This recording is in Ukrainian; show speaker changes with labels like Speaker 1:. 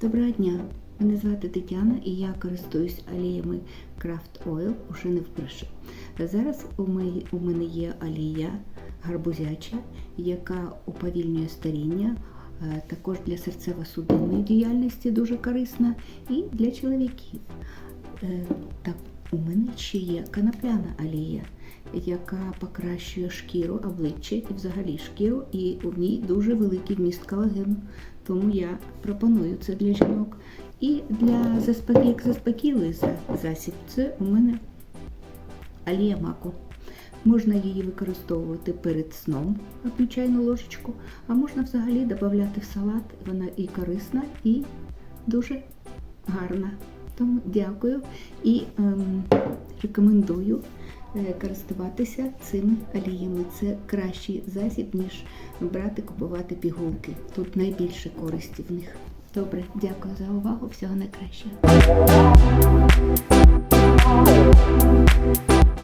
Speaker 1: Доброго дня! Мене звати Тетяна і я користуюсь оліями Craft Oil уже не вперше. Зараз у мене, є олія гарбузяча, яка уповільнює старіння, е, також для серцево-судинної діяльності дуже корисна і для чоловіків. У мене ще є канапляна олія, яка покращує шкіру, обличчя і взагалі шкіру, і в ній дуже великий вміст колагену. Тому я пропоную це для жінок. І для заспокій, як заспокійливий за- засіб, це у мене олія маку. Можна її використовувати перед сном, одну ложечку, а можна взагалі додати в салат. Вона і корисна, і дуже гарна. Тому дякую і ем, рекомендую е, користуватися цими оліями. Це кращий засіб, ніж брати, купувати пігулки. Тут найбільше користі в них. Добре, дякую за увагу. Всього найкращого.